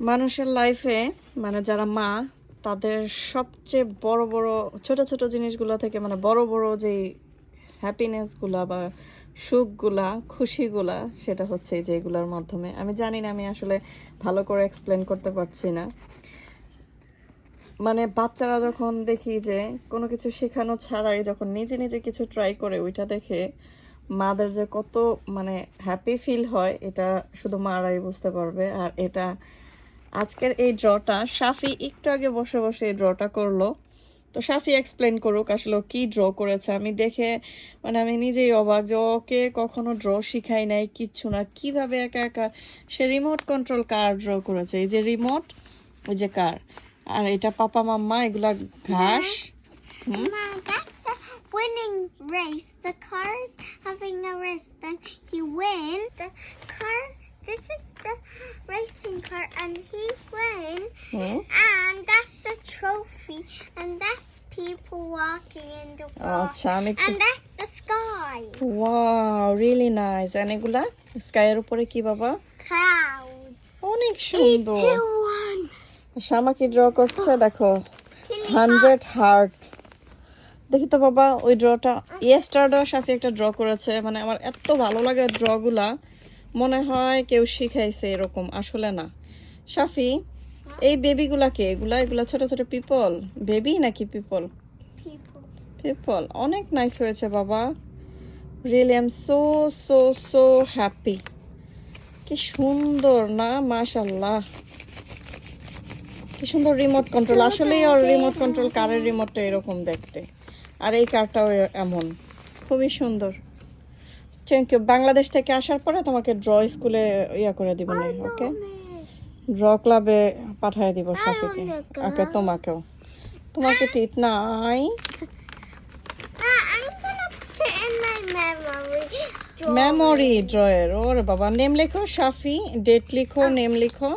মানুষের লাইফে মানে যারা মা, তাদের সবচেয়ে বড় বড় ছোট ছোট জিনিসগুলো থেকে মানে বড় বড় যেই হ্যাপিনেসগুলা বা সুখগুলা খুশিগুলা সেটা হচ্ছে যে এগুলোর মাধ্যমে। আমি জানি না, আমি আসলে ভালো করে এক্সপ্লেন করতে পারছি না। মানে বাচ্চারা যখন দেখি যে কোনো কিছু শেখানো ছাড়াই যখন নিজে নিজে কিছু ট্রাই করে, ওইটা দেখে মাদের যে কত মানে হ্যাপি ফিল হয়, এটা শুধু মারাই বুঝতে পারবে। আর এটা আজকের এই ড্রটা সাফি একটু আগে বসে বসে এই ড্রটা করল তো সাফি এক্সপ্লেন করুক আসলে কি ড্র করেছে আমি দেখে মানে আমি নিজেই অবাক যে ওকে কখনো ড্র শিখাই নাই কিচ্ছু না কীভাবে একা একা সে রিমোট কন্ট্রোল কার ড্র করেছে এই যে রিমোট ওই যে কার আর এটা পাপা মাম্মা এগুলা ঘাস winning race. The car's having a race. Then he wins. The car. This is the racing car, and he win. Hmm And that's the trophy. And that's people walking in the. আচ্ছা আমি And that's the sky. Wow really nice and এগুলা স্কাইয়ের উপরে কি বাবা Clouds. অনেক সুন্দর Two, one. Shama কি ড্র করছে দেখো Silly হান্ড্রেড হার্ট দেখি তো বাবা ওই ড্রটা ইয়েস্টারডেও সাফি একটা ড্র করেছে মানে আমার এত ভালো লাগে ড্রগুলা মনে হয় কেউ শিখাইছে এরকম আসলে না সাফি এই বেবিগুলা কে? এগুলা এগুলা ছোট ছোট পিপল বেবি নাকি পিপল পিপল অনেক নাইস হয়েছে বাবা। Really I am so so so happy কি সুন্দর না মাশাল্লাহ কি সুন্দর রিমোট কন্ট্রোল আসলেই ওর রিমোট কন্ট্রোল কারের রিমোটটা এরকম দেখতে। আর এই কারটাও এমন। খুবই সুন্দর। থ্যাংক ইউ বাংলাদেশ থেকে আসার পরে তোমাকে ড্র স্কুলে ইয়া করে দিব না ওকে ড্র ক্লাবে পাঠিয়ে দিব সাথীকে ওকে তোমাকেও। তোমাকে টিট নাই. মেমোরি ড্রয়ের ওরে বাবা। নেম লেখো সাফি ডেট লিখো নেম লিখো।